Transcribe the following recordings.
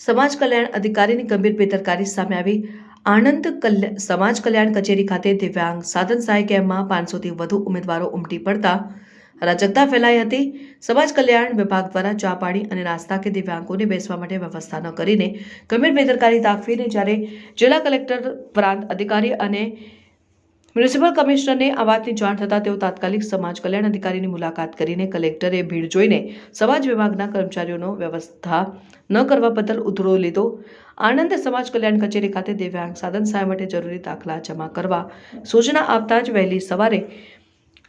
સમાજ કલ્યાણ અધિકારીની ગંભીર બેદરકારી સામે આવી. આણંદ સમાજ કલ્યાણ કચેરી ખાતે દિવ્યાંગ સાધન સહાય કેમ્પમાં પાંચસોથી વધુ ઉમેદવારો ઉમટી પડતા અરાજકતા ફેલાઈ હતી. સમાજ કલ્યાણ વિભાગ દ્વારા ચા પાણી અને નાસ્તા કે દિવ્યાંગોને બેસવા માટે વ્યવસ્થા ન કરીને ગંભીર બેદરકારી દાખવીને જ્યારે જિલ્લા કલેક્ટર, પ્રાંત અધિકારી અને મ્યુનિસિપલ કમિશનરને આ વાતની જાણ થતાં તેઓ તાત્કાલિક સમાજ કલ્યાણ અધિકારીની મુલાકાત કરીને કલેક્ટરે ભીડ જોઈને સમાજ વિભાગના કર્મચારીઓનો વ્યવસ્થા ન કરવા બદલ ઉધરો લીધો. આનંદ સમાજ કલ્યાણ કચેરી ખાતે દિવ્યાંગ સાધન સહાય માટે જરૂરી દાખલા જમા કરવા સૂચના આપતા જ વહેલી સવારે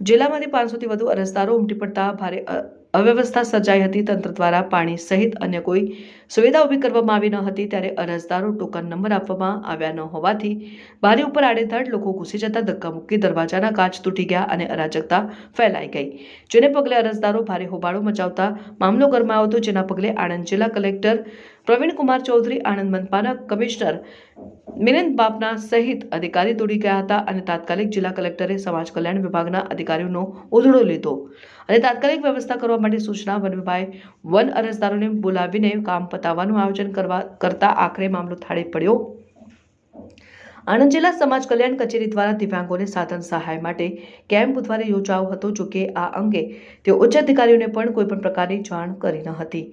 જિલ્લામાંથી પાંચસોથી વધુ અરજદારો ઉમટી પડતા ભારે અવ્યવસ્થા સર્જાઈ હતી. તંત્ર દ્વારા પાણી સહિત અન્ય કોઈ સુવિધા ઊભી કરવામાં આવી ન હતી ત્યારે અરજદારો ટોકન નંબર આપવામાં આવ્યા ન હોવાથી બારી ઉપર આડેધડ લોકો ઘૂસી જતા ધક્કા મૂકી દરવાજાના કાચ તૂટી ગયા અને અરાજકતા ફેલાઈ ગઈ. જેને પગલે અરજદારો ભારે હોબાળો મચાવતા મામલો ગરમાયો હતો જેના પગલે આણંદ જિલ્લા કલેક્ટર પ્રવીણ કુમાર ચૌધરી, આણંદ મનપાના કમિશનર મિનંદ બાપના સહિત અધિકારી દોડી ગયા હતા અને તાત્કાલિક જિલ્લા કલેક્ટરે સમાજ કલ્યાણ વિભાગના અધિકારીઓનો ઉધડો લીધો અને તાત્કાલિક વ્યવસ્થા કરવા માટે સૂચના વન વિભાગે વન અરજદારોને બોલાવીને કામ પતાવવાનું આયોજન કરવા કરતા આખરે મામલો થાળે પડ્યો. આણંદ જિલ્લા સમાજ કલ્યાણ કચેરી દ્વારા દિવ્યાંગોને સાધન સહાય માટે કેમ્પ બુધવારે યોજાયો હતો જો કે આ અંગે તેઓ ઉચ્ચ અધિકારીઓને પણ કોઈપણ પ્રકારની જાણ કરી ન હતી.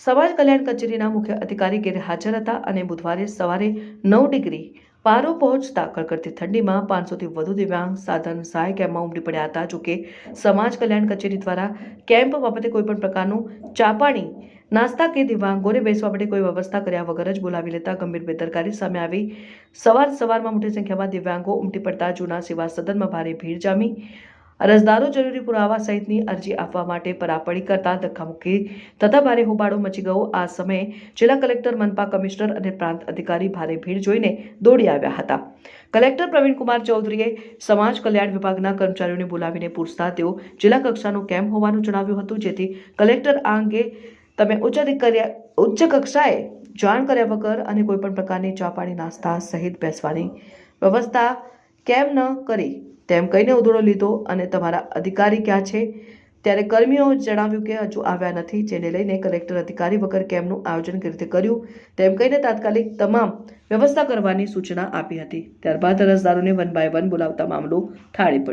સમાજ કલ્યાણ કચેરીના મુખ્ય અધિકારી ગેરહાજર હતા અને બુધવારે સવારે નવ ડિગ્રી પારો પહોંચતા કડકડતી ઠંડીમાં પાંચસોથી વધુ દિવ્યાંગ સાધન સહાય કેમ્પમાં ઉમટી પડ્યા હતા. જોકે સમાજ કલ્યાણ કચેરી દ્વારા કેમ્પ બાબતે કોઈ પણ પ્રકારનું ચાપાણી, નાસ્તા કે દિવ્યાંગોને બેસવા માટે કોઈ વ્યવસ્થા કર્યા વગર જ બોલાવી લેતા ગંભીર બેદરકારી સામે આવી. સવાર સવારમાં મોટી સંખ્યામાં દિવ્યાંગો ઉમટી પડતા જૂના સેવા સદનમાં ભારે ભીડ જામી. અરજદારો જરૂરી પુરાવા સહિતની અરજી આપવા માટે પરાપડી કરતા ધક્કામુક્કી તથા ભારે હોબાળો મચી ગયો. આ સમયે જિલ્લા કલેક્ટર, મનપા કમિશનર અને પ્રાંત અધિકારી ભારે ભીડ જોઈને દોડી આવ્યા હતા. કલેક્ટર પ્રવીણ કુમાર ચૌધરીએ સમાજ કલ્યાણ વિભાગના કર્મચારીઓને બોલાવીને પૂછતા તેઓ જિલ્લા કક્ષાનો કેમ્પ હોવાનું જણાવ્યું હતું. જેથી કલેક્ટર આ અંગે તમે ઉચ્ચ અધિકારી, ઉચ્ચ કક્ષાએ જાણ કર્યા વગર અને કોઈપણ પ્રકારની ચા પાણી નાસ્તા સહિત બેસવાની વ્યવસ્થા કેમ ન કરી તેમ કહીને ઉધડો લીધો અને તમારા અધિકારી ક્યાં છે? ત્યારે કર્મીઓ જણાવ્યું કે હજુ આવ્યા નથી, જેને લઈને કલેક્ટર અધિકારી વગર કેમ્પનું આયોજન કઈ રીતે કર્યું? તેમ કહીને તાત્કાલિક તમામ વ્યવસ્થા કરવાની સૂચના આપી હતી. ત્યારબાદ અરજદારોને વન બાય વન બોલાવતા મામલો થાળી પડ્યો.